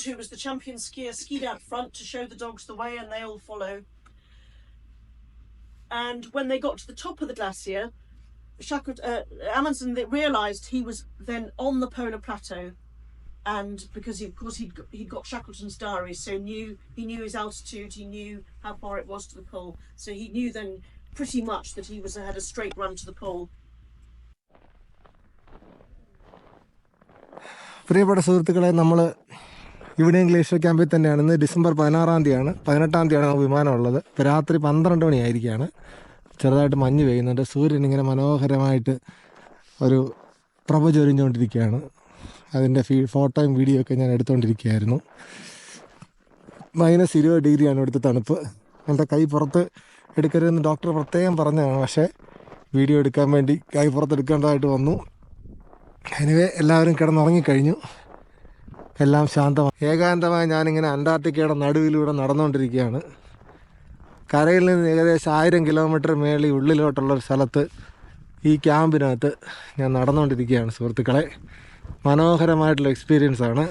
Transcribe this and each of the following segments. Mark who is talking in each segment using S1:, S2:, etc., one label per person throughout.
S1: Edmund, who was the champion skier, skied out front to show the dogs the way, and they all follow. And when they got to the top of the glacier, Shacklet, uh, Amundsen they realised he was then on the polar plateau, and because he, of course he'd got, he'd got Shackleton's diary, so knew he knew his altitude, he knew how far it was to the pole, so he knew then pretty much that he was had a straight run to the pole.
S2: പ്രിയപ്പെട്ട സുഹൃത്തുക്കളെ നമ്മൾ ഇവിടെയും glacier ക്യാമ്പിൽ തന്നെയാണ്. ഇന്ന് December പതിനാറാം തീയതിയാണ്. പതിനെട്ടാം തീയതിയാണ് വിമാനം വിമാനമുള്ളത് ഇപ്പോൾ രാത്രി പന്ത്രണ്ട് മണിയായിരിക്കുകയാണ് ചെറുതായിട്ട് മഞ്ഞ് പെയ്യുന്നുണ്ട്. സൂര്യൻ ഇങ്ങനെ മനോഹരമായിട്ട് ഒരു പ്രഭ ചൊരിഞ്ഞുകൊണ്ടിരിക്കുകയാണ് അതിന്റെ ഫീ ഫോട്ടോയും വീഡിയോ ഒക്കെ ഞാൻ എടുത്തുകൊണ്ടിരിക്കുകയായിരുന്നു മൈനസ് ഇരുപത് ഡിഗ്രിയാണ് ഇവിടുത്തെ തണുപ്പ്. എന്റെ കൈ പുറത്ത് എടുക്കരുതെന്ന് ഡോക്ടർ പ്രത്യേകം പറഞ്ഞതാണ്. പക്ഷേ വീഡിയോ എടുക്കാൻ വേണ്ടി കൈ പുറത്ത് എടുക്കേണ്ടതായിട്ട് വന്നു. എനിവേ എല്ലാവരും കിടന്നുറങ്ങിക്കഴിഞ്ഞു. എല്ലാം ശാന്തമായി ഏകാന്തമായി ഞാനിങ്ങനെ അന്റാർട്ടിക്കയുടെ നടുവിലൂടെ നടന്നുകൊണ്ടിരിക്കുകയാണ്. കരയിൽ നിന്ന് ഏകദേശം ആയിരം കിലോമീറ്റർ മേളി ഉള്ളിലോട്ടുള്ള ഒരു സ്ഥലത്ത് ഈ ക്യാമ്പിനകത്ത് ഞാൻ നടന്നുകൊണ്ടിരിക്കുകയാണ് സുഹൃത്തുക്കളെ. മനോഹരമായിട്ടുള്ള എക്സ്പീരിയൻസ് ആണ്.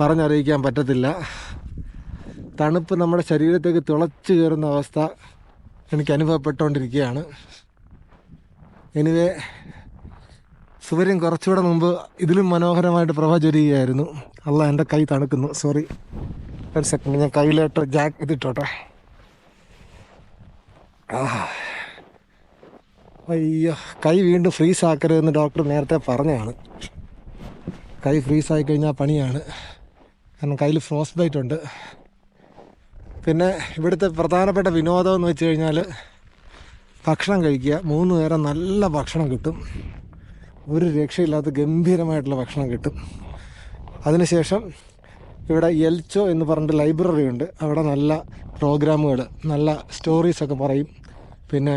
S2: പറഞ്ഞറിയിക്കാൻ പറ്റത്തില്ല. തണുപ്പ് നമ്മുടെ ശരീരത്തേക്ക് തിളച്ചു കയറുന്ന അവസ്ഥ എനിക്ക് അനുഭവപ്പെട്ടുകൊണ്ടിരിക്കുകയാണ്. എനിവേ സൂര്യൻ കുറച്ചുകൂടെ മുമ്പ് ഇതിലും മനോഹരമായിട്ട് പ്രഭ ചൊരിയുകയായിരുന്നു. അല്ല എന്റെ കൈ തണുക്കുന്നു. സോറി ഒരു സെക്കൻഡ് ഞാൻ കയ്യിലോട്ട് ജാക്ക് ഇതിട്ടോട്ടെ. അയ്യോ കൈ വീണ്ടും ഫ്രീസ് ആക്കരുതെന്ന് ഡോക്ടർ നേരത്തെ പറഞ്ഞതാണ്. കൈ ഫ്രീസ് ആയി കഴിഞ്ഞാൽ പണിയാണ്. കാരണം കയ്യിൽ ഫ്രോസ് ബൈറ്റ് ഉണ്ട്. പിന്നെ ഇവിടുത്തെ പ്രധാനപ്പെട്ട വിനോദം എന്ന് വെച്ച് കഴിഞ്ഞാൽ ഭക്ഷണം കഴിക്കുക. മൂന്ന് നേരം നല്ല ഭക്ഷണം കിട്ടും. ഒരു രക്ഷയില്ലാത്ത ഗംഭീരമായിട്ടുള്ള ഭക്ഷണം കിട്ടും. അതിനുശേഷം ഇവിടെ എൽച്ചോ എന്ന് പറഞ്ഞിട്ട് ലൈബ്രറി ഉണ്ട്. അവിടെ നല്ല പ്രോഗ്രാമുകൾ നല്ല സ്റ്റോറീസൊക്കെ പറയും. പിന്നെ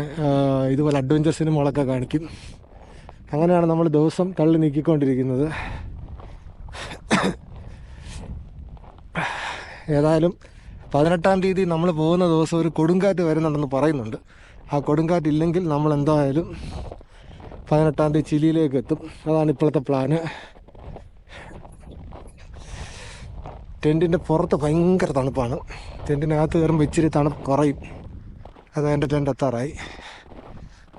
S2: ഇതുപോലെ അഡ്വഞ്ചർ സിനിമകളൊക്കെ കാണിക്കും. അങ്ങനെയാണ് നമ്മൾ ദിവസം തള്ളി നീക്കിക്കൊണ്ടിരിക്കുന്നത്. ഏതായാലും പതിനെട്ടാം തീയതി നമ്മൾ പോകുന്ന ദിവസം ഒരു കൊടുങ്കാറ്റ് വരുന്നുണ്ടെന്ന് പറയുന്നുണ്ട്. ആ കൊടുങ്കാറ്റ് ഇല്ലെങ്കിൽ നമ്മൾ എന്തായാലും പതിനെട്ടാം തീയതി ചിലിയിലേക്ക് എത്തും. അതാണ് ഇപ്പോഴത്തെ പ്ലാന് ടെന്റിന്റെ പുറത്ത് ഭയങ്കര തണുപ്പാണ്. ടെന്റിനകത്ത് കയറുമ്പോൾ ഇച്ചിരി തണുപ്പ് കുറയും. അത് എന്റെ ടെന്റ് എത്താറായി.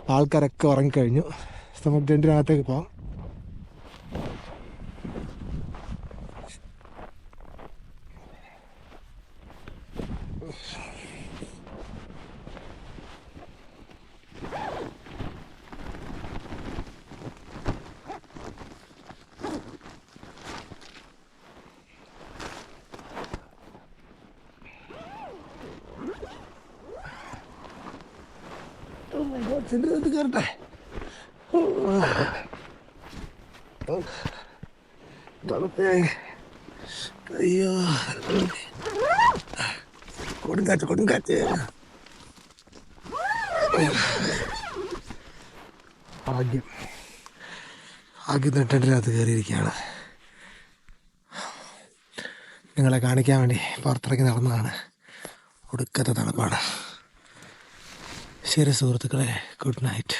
S2: ആൾക്കാരൊക്കെ ഉറങ്ങിക്കഴിഞ്ഞു. നമുക്ക് ടെന്റിനകത്തേക്ക് പോകാം ടെന്റിനകത്ത് കയറട്ടെ. തണുപ്പേ അയ്യോ. കൊടുങ്കാറ്റ് കൊടുങ്കാറ്റ് ആദ്യം ആദ്യം നെട്ടിനകത്ത് കയറിയിരിക്കുകയാണ്. നിങ്ങളെ കാണിക്കാൻ വേണ്ടി പുറത്തിറങ്ങി നടന്നതാണ്. ഒടുക്കത്തെ തണുപ്പാണ്. ശരി സുഹൃത്തുക്കളെ ഗുഡ് നൈറ്റ്.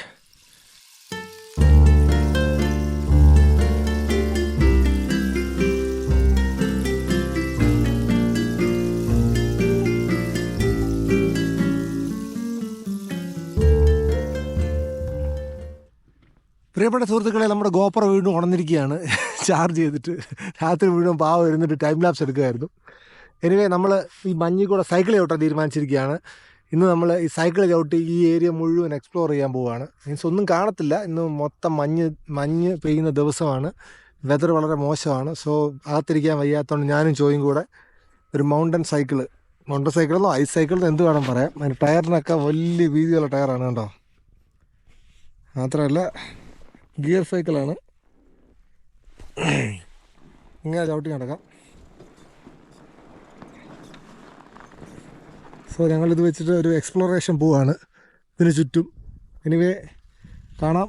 S2: പ്രിയപ്പെട്ട സുഹൃത്തുക്കളെ നമ്മുടെ ഗോപ്ര വീണ്ടും ഉണർന്നിരിക്കുകയാണ്. ചാർജ് ചെയ്തിട്ട് രാത്രി മുഴുവൻ പാവം ഇരുന്നിട്ട് ടൈം ലാപ്സ് എടുക്കുമായിരുന്നു എനിവേ നമ്മൾ ഈ മഞ്ഞിൽ കൂടെ സൈക്കിൾ ചവിട്ടാൻ തീരുമാനിച്ചിരിക്കുകയാണ്. ഇന്ന് നമ്മൾ ഈ സൈക്കിൾ ചവിട്ടി ഈ ഏരിയ മുഴുവൻ എക്സ്പ്ലോർ ചെയ്യാൻ പോവുകയാണ് മീൻസ് ഒന്നും കാണത്തില്ല. ഇന്ന് മൊത്തം മഞ്ഞ് മഞ്ഞ് പെയ്യുന്ന ദിവസമാണ്. വെതർ വളരെ മോശമാണ്. സോ അകത്തിരിക്കാൻ വയ്യാത്തതുകൊണ്ട് ഞാനും ചോയും കൂടെ ഒരു മൗണ്ടൻ സൈക്കിൾ മൗണ്ടൻ സൈക്കിളെന്നോ ഐസ് സൈക്കിളെന്നോ എന്ത് വേണം പറയാം. അതിന് ടയറിനൊക്കെ വലിയ വീതിയുള്ള ടയറാണ് കേട്ടോ. മാത്രമല്ല ഗിയർ സൈക്കിളാണ് ഇങ്ങനെ ചവിട്ടി നടക്കാം. സോ ഞങ്ങളിത് വെച്ചിട്ട് ഒരു എക്സ്പ്ലോറേഷൻ പോവാണ് ഇതിന് ചുറ്റും എനിവേ കാണാം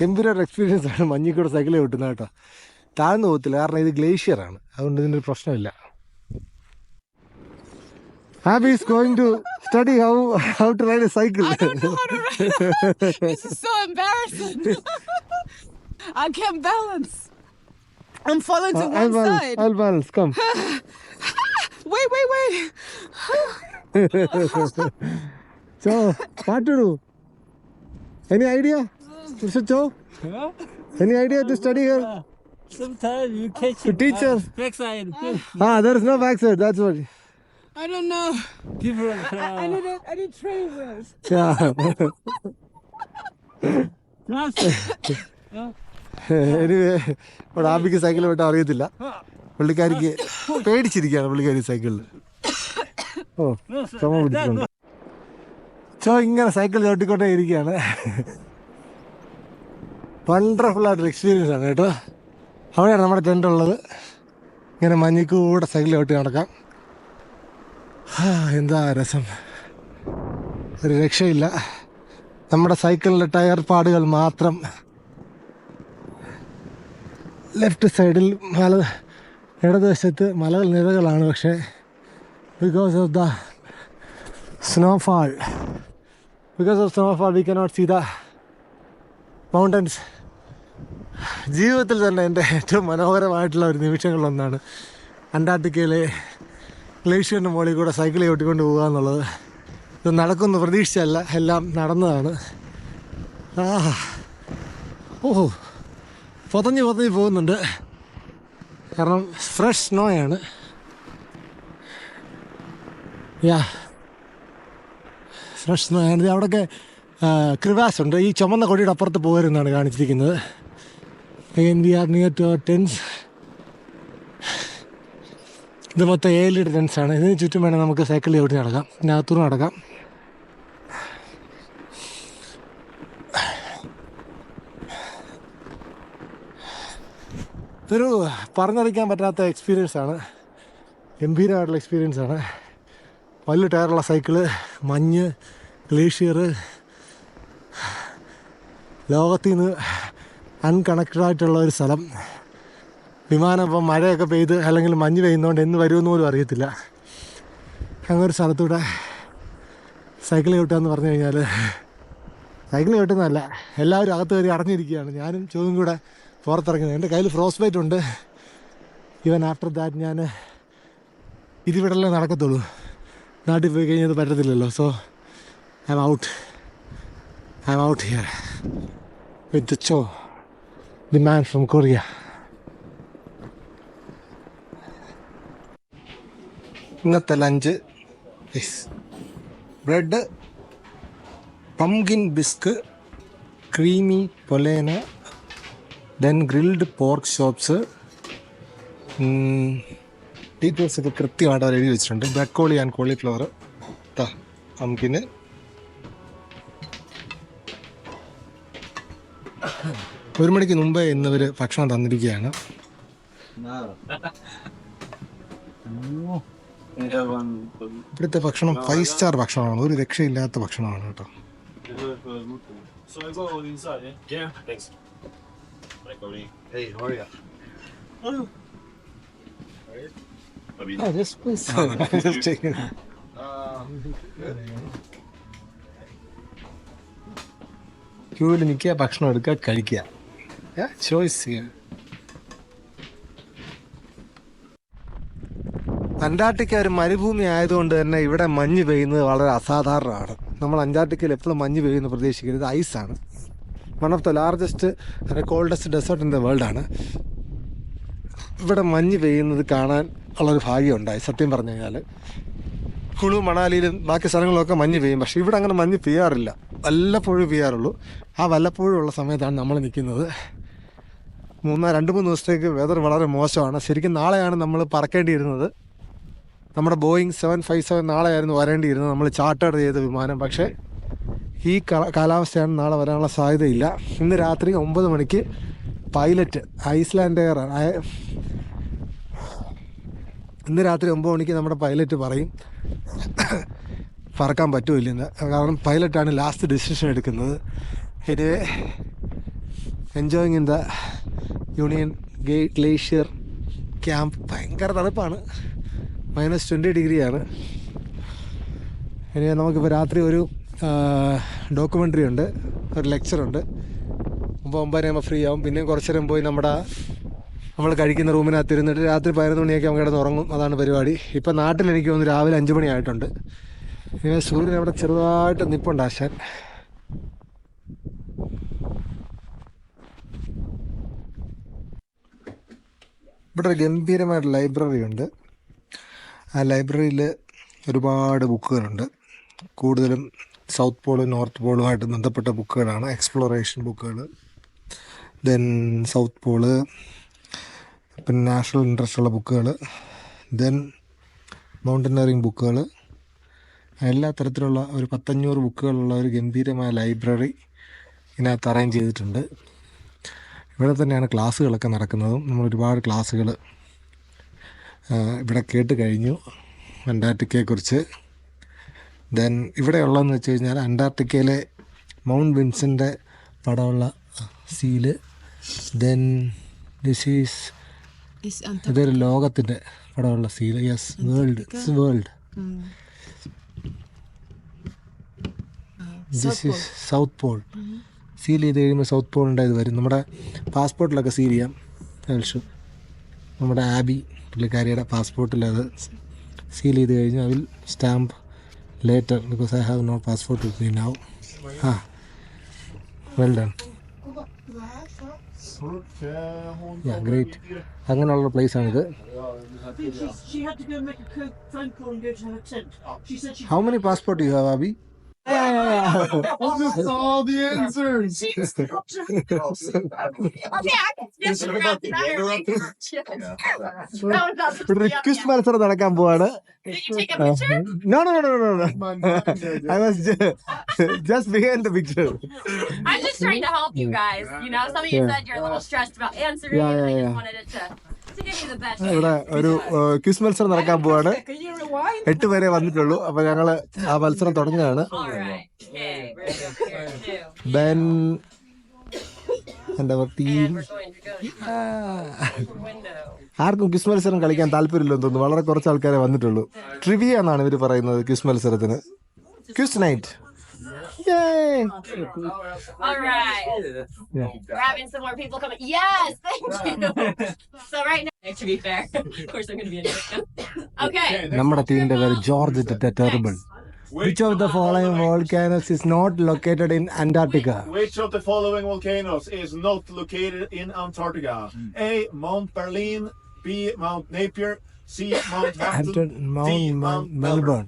S2: ഗംഭീര ഒരു എക്സ്പീരിയൻസ് ആണ് മഞ്ഞിക്കൂടെ സൈക്കിളിൽ സൈക്കിൾ കിട്ടുന്നത് കേട്ടോ താഴ്ന്നു പോകത്തില്ല കാരണം ഇത് ഗ്ലേഷ്യറാണ് അതുകൊണ്ട് ഇതിനൊരു പ്രശ്നമില്ല Abby is going to study how how to ride a cycle
S3: I don't know how to ride. this is so embarrassing. I can't balance. I'm falling to
S2: uh,
S3: one
S2: balance.
S3: side.
S2: I'll balance. Come.
S3: wait, wait, wait.
S2: so, what? Any idea, Mr. Cho? Huh? Any idea to study here?
S4: Sometimes you catch
S2: to
S4: teacher.
S2: Uh,
S4: backside.
S2: Ah, there is no backside. That's what.
S3: I don't know.
S4: Different.
S3: Uh, I,
S4: I,
S3: need a, I need training wheels.
S2: Yeah. anyway, but Abhi's cycle, but I'll get it. പുള്ളിക്കാരിക്ക് പേടിച്ചിരിക്കുകയാണ് പുള്ളിക്കാരി സൈക്കിളിൽ. ഓ ചുമ പിടിച്ചിട്ടുണ്ട്. ചോ ഇങ്ങനെ cycle ചവിട്ടിക്കൊണ്ടേ ഇരിക്കുകയാണ്. Wonderful ആയിട്ടൊരു experience ആണ് കേട്ടോ. അവിടെയാണ് നമ്മുടെ ടെന്റ് ഉള്ളത്. ഇങ്ങനെ മഞ്ഞിക്കൂടെ സൈക്കിൾ ചവിട്ടി നടക്കാം. എന്താ രസം. ഒരു രക്ഷയില്ല. നമ്മുടെ സൈക്കിളിന്റെ ടയർ പാടുകൾ മാത്രം ലെഫ്റ്റ് സൈഡിൽ മല ഇടതുവശത്ത് മലകൾ നിരകളാണ് പക്ഷേ because of the snowfall because of snowfall we cannot see the mountains ജീവിതത്തിൽ തന്നെ എന്റെ ഏറ്റവും മനോഹരമായിട്ടുള്ള ഒരു നിമിഷങ്ങളിലൊന്നാണ് അന്റാർട്ടിക്കയിലെ ഗ്ലേഷ്യറിന്റെ മുകളിൽ കൂടെ സൈക്കിൾ ചവിട്ടിക്കൊണ്ട് പോകുക എന്നുള്ളത്. ഇത് നടക്കുമെന്ന് പ്രതീക്ഷിച്ചല്ല എല്ലാം നടന്നതാണ്. ആ ഓഹോ. പൊതഞ്ഞ് പൊതഞ്ഞ് പോകുന്നുണ്ട്. കാരണം ഫ്രഷ് സ്നോ ആണ്. യാ ഫ്രഷ് സ്നോ ആണ് അവിടെയൊക്കെ ക്രിവാസ് ഉണ്ട്. ഈ ചുമന്ന കൊടിയുടെ അപ്പുറത്ത് പോകരുന്നാണ് കാണിച്ചിരിക്കുന്നത്. And we are near to our tents ഇത് മൊത്തം ഏലിയുടെ ടെൻസ് ആണ്. ഇതിന് ചുറ്റും വേണേൽ നമുക്ക് സൈക്കിളിൽ ചവിട്ടി നടക്കാം. ഇതിനകത്തൂർ നടക്കാം. ഇതൊരു പറഞ്ഞറിയിക്കാൻ പറ്റാത്ത എക്സ്പീരിയൻസ് ആണ്. ഗംഭീരമായിട്ടുള്ള എക്സ്പീരിയൻസ് ആണ്. വലിയ ടയറുള്ള സൈക്കിൾ മഞ്ഞ് ഗ്ലേഷ്യർ ലോകത്തിൽ നിന്ന് അൺകണക്റ്റഡ് ആയിട്ടുള്ള ഒരു സ്ഥലം. വിമാനം ഇപ്പം മഴയൊക്കെ പെയ്ത് അല്ലെങ്കിൽ മഞ്ഞ് പെയ്യുന്നതുകൊണ്ട് എന്ന് വരുമെന്ന് പോലും അറിയത്തില്ല. അങ്ങനെ ഒരു സ്ഥലത്തൂടെ സൈക്കിൾ കിട്ടുകയെന്ന് പറഞ്ഞു കഴിഞ്ഞാൽ സൈക്കിൾ ചവിട്ടുന്നതല്ല എല്ലാവരും അകത്ത് കയറി അടഞ്ഞിരിക്കുകയാണ്. ഞാനും ചോദ്യം കൂടെ പുറത്തിറങ്ങുന്നത്. എന്റെ കയ്യിൽ ഫ്രോസ് ബൈറ്റ് ഉണ്ട്. ഈവൻ ആഫ്റ്റർ ദാറ്റ് ഞാൻ ഇതിവിടല്ലേ നടക്കത്തുള്ളൂ. നാട്ടിൽ പോയി കഴിഞ്ഞാൽ അത് പറ്റത്തില്ലല്ലോ. So I am out I am out here with Cho the man from Korea ഇന്നത്തെ lunch bread pumpkin bisque creamy polenta then grilled pork chops details ഒക്കെ കൃത്യമായിട്ട് അവർ എഴുതി വെച്ചിട്ടുണ്ട് ബ്രക്കോളി ആൻഡ് കോളിഫ്ലവർ നമുക്കിന് ഒരു മണിക്ക് മുമ്പേ ഇന്നവർ ഭക്ഷണം തന്നിരിക്കുകയാണ് ഇവിടുത്തെ ഭക്ഷണം ഫൈവ് സ്റ്റാർ ഭക്ഷണമാണ് ഒരു രക്ഷയില്ലാത്ത ഭക്ഷണമാണ് കേട്ടോ
S5: So I go inside, yeah? Yeah, thanks. Like already. Hey, how are ya? Oh. I mean,
S2: Ah, just please. just take ക്യൂവിൽ നിൽക്കുക ഭക്ഷണം എടുക്കുക കഴിക്കുക ചോയ്സ് അന്റാർട്ടിക്ക ഒരു മരുഭൂമി ആയതുകൊണ്ട് തന്നെ ഇവിടെ മഞ്ഞ് പെയ്യുന്നത് വളരെ അസാധാരണമാണ് നമ്മൾ അന്റാർട്ടിക്കയിൽ എപ്പോഴും മഞ്ഞ് പെയ്യുന്ന പ്രതീക്ഷിക്കരുത് ഐസാണ് of the largest coldest desert in the world ആണ്. ഇവിടെ മഞ്ഞ് പെയ്യുന്നത് കാണാൻ ഉള്ളൊരു ഭാഗ്യമുണ്ടായി സത്യം പറഞ്ഞു കഴിഞ്ഞാൽ കുളു മണാലിയിലും ബാക്കി സ്ഥലങ്ങളിലൊക്കെ മഞ്ഞ് പെയ്യും. പക്ഷേ ഇവിടെ അങ്ങനെ മഞ്ഞ് പെയ്യാറില്ല. വല്ലപ്പോഴും പെയ്യാറുള്ളൂ. ആ വല്ലപ്പോഴും ഉള്ള സമയത്താണ് നമ്മൾ നിൽക്കുന്നത്. മൂന്നാ രണ്ട് മൂന്ന് ദിവസത്തേക്ക് വെതർ വളരെ മോശമാണ്. ശരിക്കും നാളെയാണ് നമ്മൾ പറക്കേണ്ടിയിരുന്നത്. നമ്മുടെ ബോയിങ് സെവൻ ഫൈവ് സെവൻ നാളെയായിരുന്നു വരേണ്ടിയിരുന്നത്. നമ്മൾ ചാർട്ടേഡ് ചെയ്ത വിമാനം. പക്ഷേ ഈ കാലാവസ്ഥയാണ് നാളെ വരാനുള്ള സാധ്യതയില്ല. ഇന്ന് രാത്രി ഒമ്പത് മണിക്ക് പൈലറ്റ് ഐസ്ലാൻഡ് എയർ ഇന്ന് രാത്രി ഒമ്പത് മണിക്ക് നമ്മുടെ പൈലറ്റ് പറയും പറക്കാൻ പറ്റുമില്ലെന്ന് കാരണം പൈലറ്റാണ് ലാസ്റ്റ് ഡിസിഷൻ എടുക്കുന്നത്. Anyway enjoying in the Union gate Glacier camp. ഭയങ്കര തണുപ്പാണ്. മൈനസ് ട്വന്റി ഡിഗ്രിയാണ്. ഇനി നമുക്കിപ്പോൾ രാത്രി ഒരു ഡോക്യുമെന്ററി ഉണ്ട്. ഒരു ലെക്ചറുണ്ട് ഒമ്പത് ഒമ്പതരയാകുമ്പോൾ ഫ്രീ ആവും. പിന്നെയും കുറച്ച് നേരം പോയി നമ്മുടെ നമ്മൾ കഴിക്കുന്ന റൂമിനകത്ത് ഇരുന്നിട്ട് രാത്രി പതിനൊന്ന് മണിയൊക്കെ നമുക്ക് കിടന്ന് ഉറങ്ങും. അതാണ് പരിപാടി. ഇപ്പം നാട്ടിൽ എനിക്ക് തോന്നുന്നു രാവിലെ അഞ്ച് മണിയായിട്ടുണ്ട് ഇങ്ങനെ സൂര്യൻ അവിടെ ചെറുതായിട്ട് നിപ്പുണ്ട് ആശാൻ. ഇവിടെ ഒരു ഗംഭീരമായിട്ട് ലൈബ്രറി ഉണ്ട്. ആ ലൈബ്രറിയിൽ ഒരുപാട് ബുക്കുകളുണ്ട് കൂടുതലും സൗത്ത് പോളും നോർത്ത് പോളുമായിട്ട് ബന്ധപ്പെട്ട ബുക്കുകളാണ്. എക്സ്പ്ലോറേഷൻ ബുക്കുകൾ ദെൻ സൗത്ത് പോൾ പിന്നെ നാഷണൽ ഇൻട്രസ്റ്റ് ഉള്ള ബുക്കുകൾ ദെൻ മൗണ്ടനറിങ് ബുക്കുകൾ എല്ലാ തരത്തിലുള്ള ഒരു പത്തഞ്ഞൂറ് ബുക്കുകളുള്ള ഒരു ഗംഭീരമായ ലൈബ്രറി ഇതിനകത്ത് അറേഞ്ച് ചെയ്തിട്ടുണ്ട്. ഇവിടെ തന്നെയാണ് ക്ലാസ്സുകളൊക്കെ നടക്കുന്നതും. നമ്മൾ ഒരുപാട് ക്ലാസ്സുകൾ ഇവിടെ കേട്ട് കഴിഞ്ഞു. അന്റാർട്ടിക്കയെക്കുറിച്ച് ദെൻ ഇവിടെ ഉള്ളതെന്ന് വെച്ച് കഴിഞ്ഞാൽ അന്റാർട്ടിക്കയിലെ മൗണ്ട് വിൻസിന്റെ പടമുള്ള സീൽ. Then this
S3: is.
S2: ഇതൊരു ലോകത്തിന്റെ പടമുള്ള seal. Yes world it's world this is South Pole seal ചെയ്ത് കഴിയുമ്പോൾ സൗത്ത് പോളിന്റെ ഇത് വരും. നമ്മുടെ പാസ്പോർട്ടിലൊക്കെ സീൽ ചെയ്യാം. ആവശ്യം നമ്മുടെ ആബി പുള്ളിക്കാരിയുടെ പാസ്പോർട്ടിലത് സീൽ ചെയ്ത് കഴിഞ്ഞാൽ അതിൽ stamp later because I have no passport with me now ah well done yeah great അങ്ങനെയുള്ള പ്ലേസാണിത്
S1: She, she had to go and make a co- phone call and go to her tent. She said she
S2: how many passport you have abbey
S5: all the answers.
S2: ഒരു quiz മത്സരം നടക്കാൻ പോവാണ് no no no no no I was just behind the picture
S6: I'm just trying to help you guys. You know, some of you
S2: Yeah.
S6: said you're a little stressed about answering.
S2: Yeah,
S6: and I
S2: yeah,
S6: just
S2: yeah.
S6: wanted it to,
S2: ഇവിടെ ഒരു quiz മത്സരം നടക്കാൻ പോവാണ്? എട്ട് പേരെ വന്നിട്ടുള്ളൂ. അപ്പൊ ഞങ്ങൾ ആ മത്സരം തുടങ്ങുകയാണ്. ടീം. ആർക്കും ക്വിസ് മത്സരം കളിക്കാൻ താല്പര്യമില്ലെന്ന് തോന്നുന്നു. വളരെ കുറച്ച് ആൾക്കാരെ വന്നിട്ടുള്ളൂ. ട്രിവിയ എന്നാണ് ഇവർ പറയുന്നത് ക്വിസ് മത്സരത്തിന്. Quiz night
S6: All right.
S2: Yeah.
S6: We're having some more people coming. Yes, thank you. so right now, to be fair, of course I'm going to be in it. Okay.
S2: നമ്മുടെ ടീമിന്റെ പേര് George terrible which of the following volcanoes is not located in Antarctica
S5: Which of the following volcanoes is not located in Antarctica? A. Mount Berlin. B. Mount Napier. C. Mount Hampton. D.
S2: Mount
S5: Mount Melbourne.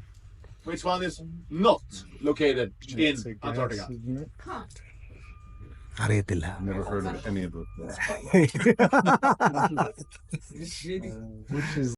S2: Melbourne
S5: Which one is not located in Antarctica?
S2: അറിയത്തില്ല